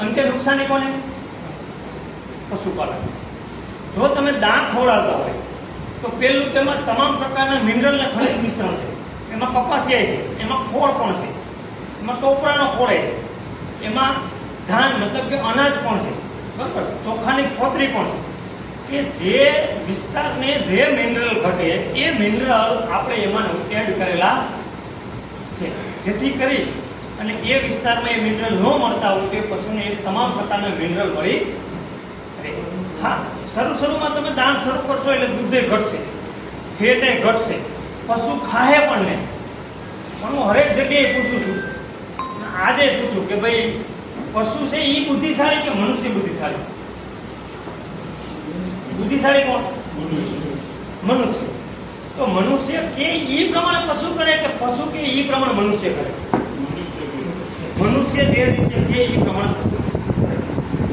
અંતે નુકસાની કોને? પશુપાલન જો તમે દાણ ખવડાવતા હોય, તો પેલું તેમાં તમામ પ્રકારના મિનરલ અને ખનિજ મિશ્રણ છે. એમાં કપાસિયા છે, એમાં ખોળ પણ છે, એમાં ટોપરાનો ખોળ છે, એમાં ધાન, મતલબ કે અનાજ પણ છે. બરાબર? ચોખાની ખોતરી પણ છે. કે જે વિસ્તારને જે મિનરલ ઘટે, એ મિનરલ આપણે એમાં એડ કરેલા છે. જેથી કરી અને એ વિસ્તારમાં એ મિનરલ ન મળતા હોય તો પશુને એ તમામ પ્રકારના મિનરલ મળી રહે હા, શરૂ શરૂમાં તમે દાણ શરૂ કરશો એટલે દૂધે ઘટશે, ફેટે ઘટશે, પશુ ખાહે પણ નહીં. પણ હું હરેક જગ્યાએ પૂછું છું આજે પૂછું કે ભાઈ, પશુ છે એ બુદ્ધિશાળી કે મનુષ્ય બુદ્ધિશાળી? બુદ્ધિશાળી કોણ? મનુષ્ય. તો મનુષ્ય કે એ પ્રમાણે પશુ કરે કે પશુ કે એ પ્રમાણે મનુષ્ય કરે? મનુષ્ય જે રીતે જે એ પ્રમાણે પશુ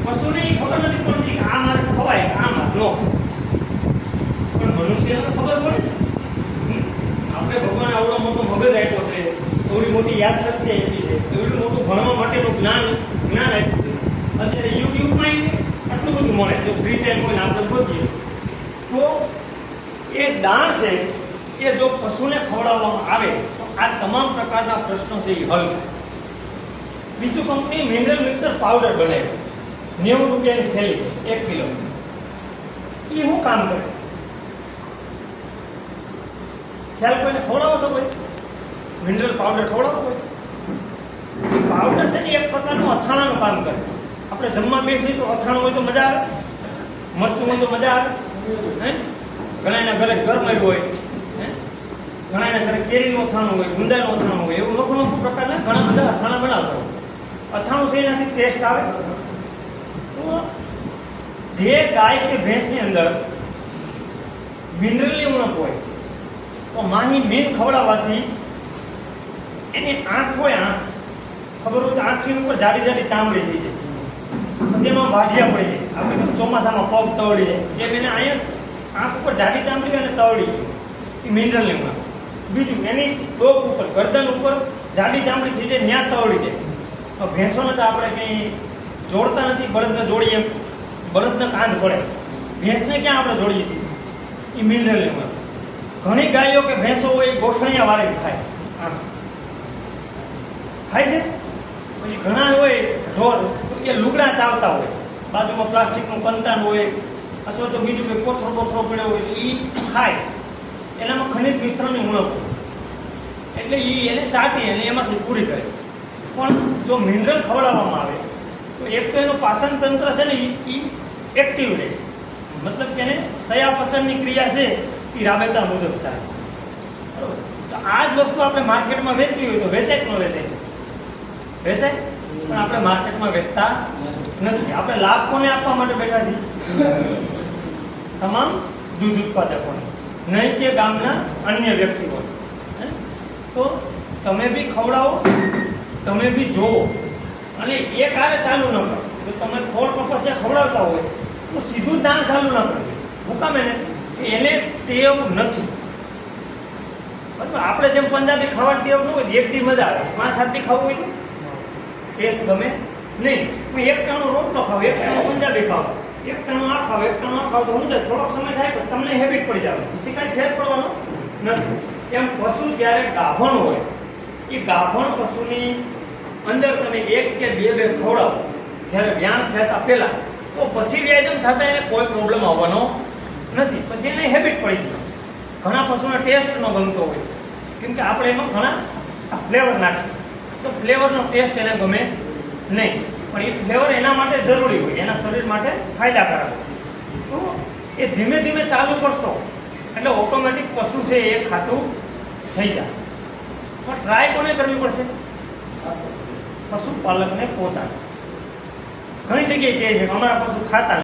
પશુને એ ખબર નથી પડતી આ મારે ખવાય, આ મારે ન પણ મનુષ્યને તો ખબર પડે ને. આપણે ભગવાન આવડો મોટો મગજ આપ્યો છે થોડી મોટી યાદ શક્તિ આપી છે, એવડું મોટું ભણવા માટેનું જ્ઞાન જ્ઞાન આપ્યું છે. અત્યારે યુટ્યુબમાં આટલું બધું મળે, જો ફ્રી ટાઈમ હોય ને આપણે ગોતીએ તો એ દાણ છે, એ જો પશુને ખવડાવવામાં આવે, તો આ તમામ પ્રકારના પ્રશ્નો છે એ હલ થાય. બીજું કંપની મિનરલ મિક્સર પાવડર બનાવ્યો નેવું રૂપિયાની થેલી, એક કિલો. એ શું કામ કરે? ખ્યાલ કોઈને ખવડાવો છો કોઈ? મિનરલ પાવડર ખવડાવો કોઈ? પાવડર છે ને એક પ્રકારનું અથાણાનું કામ કરે. આપણે જમવા બેસીએ તો અથાણું હોય તો મજા આવે, મરચું હોય તો મજા આવે, હે? ઘણાના ઘરે ગરમય હોય ઘણાના ઘરે કેરીનું અથાણું હોય, ગુંદાનું અથાણું હોય, એવું નોખું પ્રકારના ઘણા બધા અથાણા બનાવતા હોય. અથાણું છે એનાથી ટેસ્ટ આવે. તો જે ગાય કે ભેંસની અંદર મિનરલની ઉણપ હોય, તો માહી મીન ખવડાવવાથી એની આંખ હોય આંખ, ખબર હોય તો આંખની ઉપર જાડી જાડી ચામડી થઈ જાય. પછી એમાં વાઢિયા પડી જાય. આપણે ચોમાસામાં પગ તવડી જાય. એમ એને અહીંયા આંખ ઉપર જાડી ચામડી અને તવડી એ મિનરલની ઉણપ. બીજું એની ડોક ઉપર, ગરદન ઉપર જાડી ચામડી થઈ જાય ત્યાં તવડી જાય. ભેંસોને તો આપણે કંઈ જોડતા નથી, બળદને જોડીએ બળદને કાંધ પડે. ભેંસને ક્યાં આપણે જોડીએ છીએ? એ મિનરલ એમાં. ઘણી ગાયો કે ભેંસો હોય, એ ગોઠણિયા વારે ખાય. આમ. ખાય છે? પછી ઘણા હોય, ઢોર, એ લુગડા ચાવતા હોય. બાજુમાં પ્લાસ્ટિકનું કંતાન હોય, અથવા તો બીજું કંઈ કોથરો કોથરો પડ્યો હોય એ ખાય. એનામાં ખનિજ મિશ્રણની ઉણપ. એટલે એ એને ચાટી અને એમાંથી પૂરી કરે. પણ જો મિનરલ ખવડાવવામાં આવે, તો એક તો એનું પાચન તંત્ર છે ને એ એક્ટિવ રહે. મતલબ કે એને ચયાપચયની ક્રિયા છે એ રાબેતા મુજબ થાય. બરોબર? તો આ જ વસ્તુ આપણે માર્કેટમાં વેચવી હોય તો વેચાય ન વેચાય? વેચાય? પણ આપણે માર્કેટમાં વેચતા નથી. આપણે લાભ કોને આપવા માટે બેઠા છીએ? તમામ દૂધ ઉત્પાદકોને. નહીં કે ગામના અન્ય વ્યક્તિઓને? તો તમે બી ખવડાવો તમે બી જોવો અને એ કારે ચાલુ ન કરો. જો તમે ખોળ કપાસિયા ખવડાવતા હોય, તો સીધું દાણ ચાલુ ન કરવું હું કામ એને? ટેવ નથી. બરાબર? આપણે જેમ પંજાબી ખાવાની ટેવ ન હોય, એક દી મજા આવે. પાંચ, સાત દી ખાવું હોય ટેસ્ટ ગમે? નહીં. હું એક ટાણું રોટલો ખાવ, એક ટાણું પંજાબી ખાવ. એક ટાણું આ ખાવ, એક ટાણું આ ખાવ. તો હું જાય થોડોક સમય થાય તો તમને હેબિટ પડી જાય. પછી કાંઈ ફેર પડવાનો નથી. એમ પશુ જ્યારે ગાભણ હોય એ ગાભણ પશુની અંદર તમે એક કે બે બે ખવડાવો જ્યારે વ્યાયામ થતા પહેલા, તો પછી વ્યાયામ થતા એને કોઈ પ્રોબ્લેમ આવવાનો નથી. પછી એને હેબિટ પડી ગઈ. ઘણા પશુને ટેસ્ટ ન ગમતો હોય. કેમ કે આપણે એમાં ઘણા ફ્લેવર નાખીએ. તો ફ્લેવરનો ટેસ્ટ એને ગમે નહીં. પણ એ ફ્લેવર એના માટે જરૂરી હોય. એના શરીર માટે ફાયદાકારક હોય. તો એ ધીમે ધીમે ચાલુ કરશો, એટલે ઓટોમેટિક પશુ છે એ ખાતું થઈ જાય. પણ ટ્રાય કોને કરવી પડશે? પશુપાલકને પોતાને. ઘણી જગ્યાએ કહે છે કે અમારા પશુ ખાતા